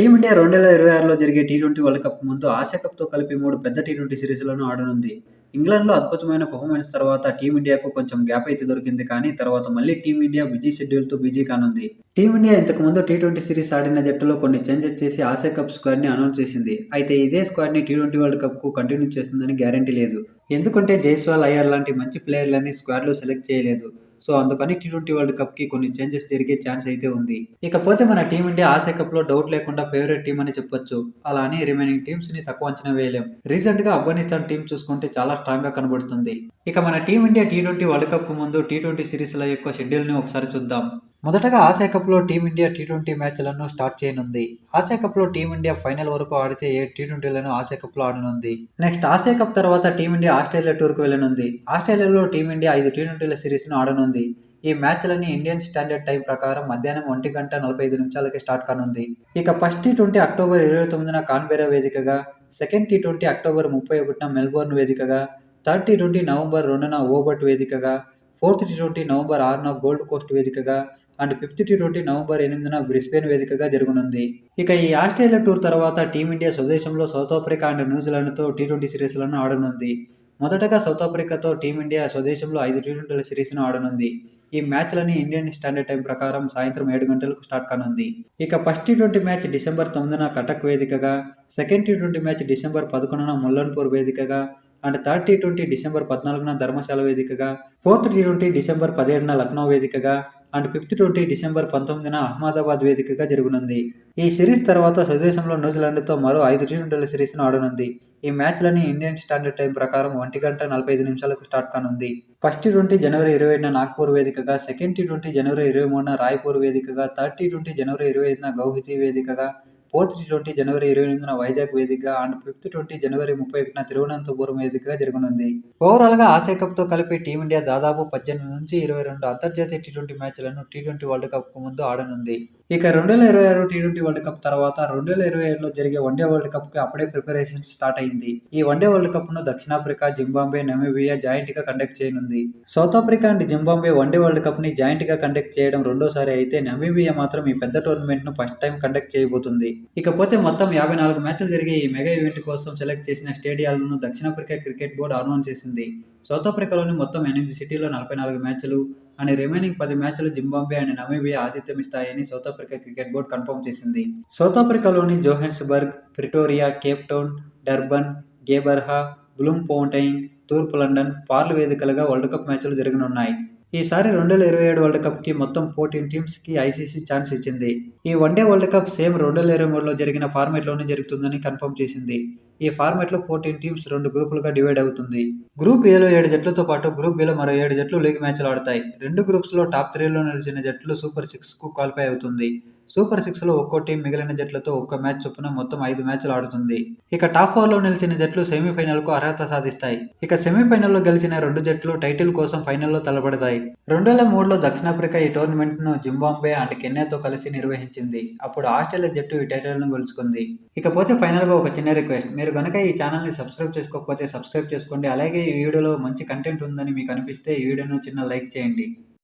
Team India రెండు వేల ఇరవై ఆరులో జరిగే టీ ట్వంటీ వరల్డ్ కప్ ముందు ఆసియా కప్తో కలిపి మూడు పెద్ద టీ ట్వంటీ సిరీస్లను ఆడనుంది. ఇంగ్లాండ్లో అద్భుతమైన పర్ఫార్మెన్స్ తర్వాత టీమిండియాకు కొంచెం గ్యాప్ అయితే దొరికింది కానీ తర్వాత మళ్ళీ టీమిండియా బిజీ షెడ్యూల్తో బిజీ కానుంది. టీమిండియా ఇంతకుముందు టీ ట్వంటీ సిరీస్ ఆడిన జట్టులో కొన్ని చేంజెస్ చేసి ఆసియా కప్ స్క్వాడ్ని అనౌన్స్ చేసింది. అయితే ఇదే స్క్వాడ్ని టీ ట్వంటీ వరల్డ్ కప్కు కంటిన్యూ చేస్తుందని గ్యారంటీ లేదు. ఎందుకంటే జైస్వాల్ అయ్యర్ లాంటి మంచి ప్లేయర్లని స్క్వాడ్లో సెలెక్ట్ చేయలేదు. సో అందుకని టీ ట్వంటీ వరల్డ్ కప్కి కొన్ని చేంజెస్ జరిగే ఛాన్స్ అయితే ఉంది. ఇకపోతే మన టీమిండియా ఆసియా కప్లో డౌట్ లేకుండా ఫేవరెట్ టీం అని చెప్పొచ్చు. అలా అని రిమైనింగ్ టీమ్స్ని తక్కువ అంచనా వేయలేం. రీసెంట్గా ఆఫ్ఘనిస్తాన్ టీం చూసుకుంటే చాలా స్ట్రాంగ్గా కనబడుతుంది. ఇక మన Team India T twenty world కప్కు ముందు టీ ట్వంటీ సిరీస్ల యొక్క షెడ్యూల్ని ఒకసారి చూద్దాం. మొదటగా ఆసియా కప్లో టీమిండియా టీ ట్వంటీ మ్యాచ్లను స్టార్ట్ చేయనుంది. ఆసియా కప్లో టీమిండియా ఫైనల్ వరకు ఆడితే ఏ టీ ట్వంటీలను ఆసియా కప్లో ఆడనుంది? నెక్స్ట్ ఆసియా కప్ తర్వాత టీమిండియా ఆస్ట్రేలియా టూర్కు వెళ్ళనుంది. ఆస్ట్రేలియాలో టీమిండియా ఐదు టీ ట్వంటీల సిరీస్ను ఆడనుంది. ఈ మ్యాచ్లన్నీ ఇండియన్ స్టాండర్డ్ టైం ప్రకారం మధ్యాహ్నం ఒంటి గంట నలభై ఐదు నిమిషాలకి స్టార్ట్ కానుంది. ఇక ఫస్ట్ టీ ట్వంటీ అక్టోబర్ ఇరవై తొమ్మిదిన కాన్బెరా వేదికగా సెకండ్ టీ ట్వంటీ అక్టోబర్ ముప్పై ఒకటిన మెల్బోర్న్ వేదికగా థర్డ్ టీ ట్వంటీ నవంబర్ రెండున ఓబర్ట్ వేదికగా ఫోర్త్ టీ ట్వంటీ నవంబర్ ఆరున గోల్డ్ కోస్ట్ వేదికగా and fifth T twenty November ఎనిమిదిన బ్రిస్బేన్ వేదికగా జరగనుంది. ఇక ఈ ఆస్ట్రేలియా టూర్ తర్వాత టీమిండియా స్వదేశంలో సౌత్ ఆఫ్రికా అండ్ న్యూజిలాండ్తో టీ ట్వంటీ సిరీస్లను ఆడనుంది. మొదటగా సౌత్ ఆఫ్రికాతో టీమిండియా స్వదేశంలో ఐదు టీ ట్వంటీల సిరీస్ను ఆడనుంది. ఈ మ్యాచ్లని ఇండియన్ స్టాండర్డ్ టైం ప్రకారం సాయంత్రం ఏడు గంటలకు స్టార్ట్ కానుంది. ఇక first T twenty match December తొమ్మిదిన కటక్ వేదికగా second T twenty match December పదకొండున ముల్లన్పూర్ వేదికగా and third T twenty December పద్నాలుగున ధర్మశాల వేదికగా ఫోర్త్ టీ ట్వంటీ డిసెంబర్ పదిహేడున లక్నో వేదికగా అండ్ ఫిఫ్త్ ట్వంటీ డిసెంబర్ పంతొమ్మిదిన అహ్మదాబాద్ వేదికగా జరగనుంది. ఈ సిరీస్ తర్వాత స్వదేశంలో న్యూజిలాండ్తో మరో ఐదు టీ ట్వంటీల సిరీస్ను ఆడనుంది. ఈ మ్యాచ్లని ఇండియన్ స్టాండర్డ్ టైం ప్రకారం ఒంటి గంట నలభై ఐదు నిమిషాలకు స్టార్ట్ కానుంది. ఫస్ట్ ట్వంటీ జనవరి ఇరవై ఐదున నాగ్పూర్ వేదికగా సెకండ్ టీ ట్వంటీ జనవరి ఇరవై మూడున రాయ్పూర్ వేదికగా థర్డ్ టీ ట్వంటీ జనవరి ఇరవై ఐదున గౌహతి వేదికగా ఫోర్త్ టీ ట్వంటీ జనవరి ఇరవై ఎనిమిదిన వైజాగ్ వేదికగా అండ్ ఫిఫ్త్ ట్వంటీ జనవరి ముప్పై ఒకటిన తిరువనంతపురం వేదికగా జరగనుంది. ఓవరాల్గా ఆసియా కప్తో కలిపి టీమిండియా దాదాపు పద్దెనిమిది నుంచి ఇరవై రెండు అంతర్జాతీయ టీ ట్వంటీ మ్యాచ్లను టీ ట్వంటీ వరల్డ్ కప్కు ముందు ఆడనుంది. ఇక రెండు వేల ఇరవై ఆరు టీ ట్వంటీ వరల్డ్ కప్ తర్వాత రెండు వేల ఇరవై ఏడులో జరిగే వన్డే వరల్డ్ కప్కి అప్పుడే ప్రిపరేషన్ స్టార్ట్ అయింది. ఈ వన్డే వరల్డ్ కప్ను దక్షిణాఫ్రికా జింబాంబే నమీబియా జాయింట్గా కండక్ట్ చేయనుంది. South Africa and Zimbabwe one day world కప్ని జాయింట్గా కండక్ట్ చేయడం రెండోసారి అయితే నమీబియా మాత్రం ఈ పెద్ద టోర్నమెంట్ను ఫస్ట్ టైం కండక్ట్ చేయబోతుంది. ఇకపోతే మొత్తం యాభై నాలుగు మ్యాచ్లు జరిగే ఈ మెగా ఈవెంట్ కోసం సెలెక్ట్ చేసిన స్టేడియాలను దక్షిణాఫ్రికా క్రికెట్ బోర్డు అనౌన్స్ చేసింది. సౌత్ ఆఫ్రికాలోని మొత్తం ఎనిమిది సిటీల్లో నలభై నాలుగు మ్యాచ్లు అండ్ రిమైనింగ్ పది మ్యాచ్లు జింబాంబే అండ్ నమీబియా ఆతిథ్యం ఇస్తాయని South Africa cricket board confirm చేసింది. సౌత్ ఆఫ్రికాలోని Johannesburg Pretoria Cape Town Durban Gqeberha Bloemfontein తూర్పు లండన్ పార్లు వేదికలుగా వరల్డ్ కప్ మ్యాచ్లు జరగనున్నాయి. ఈసారి రెండు వేల ఇరవై ఏడు వరల్డ్ కప్కి మొత్తం ఫోర్టీన్ టీమ్స్కి ఐసీసీ ఛాన్స్ ఇచ్చింది. ఈ వన్డే వరల్డ్ కప్ సేమ్ రెండు వేల ఇరవై మూడులో జరిగిన ఫార్మేట్లోనే జరుగుతుందని కన్ఫర్మ్ చేసింది. ఈ ఫార్మేట్లో ఫోర్టీన్ టీమ్స్ రెండు గ్రూపులుగా డివైడ్ అవుతుంది. గ్రూప్ ఏలో ఏడు జట్లతో పాటు గ్రూప్ బిలో మరో ఏడు జట్లు లీగ్ మ్యాచ్లు ఆడతాయి. రెండు గ్రూప్స్లో టాప్ త్రీలో నిలిచిన జట్లు సూపర్ సిక్స్కు క్వాలిఫై అవుతుంది. సూపర్ సిక్స్లో ఒక్కో టీం మిగిలిన జట్లతో ఒక్క మ్యాచ్ చొప్పున మొత్తం ఐదు మ్యాచ్లు ఆడుతుంది. ఇక టాప్ ఫోర్లో నిలిచిన జట్లు సెమీఫైనల్కు అర్హత సాధిస్తాయి. ఇక సెమీఫైనల్లో గెలిచిన రెండు జట్లు టైటిల్ కోసం ఫైనల్లో తలపడతాయి. రెండు వేల మూడులో దక్షిణాఫ్రికా ఈ టోర్నమెంట్ను జింబాంబే అండ్ కెన్యాతో కలిసి నిర్వహించింది. అప్పుడు ఆస్ట్రేలియా జట్టు ఈ టైటిల్ను గెలుచుకుంది. ఇకపోతే ఫైనల్గా ఒక చిన్న రిక్వెస్ట్. మీరు కనుక ఈ ఛానల్ని సబ్స్క్రైబ్ చేసుకోకపోతే సబ్స్క్రైబ్ చేసుకోండి. అలాగే ఈ వీడియోలో మంచి కంటెంట్ ఉందని మీకు అనిపిస్తే ఈ వీడియోను చిన్న లైక్ చేయండి.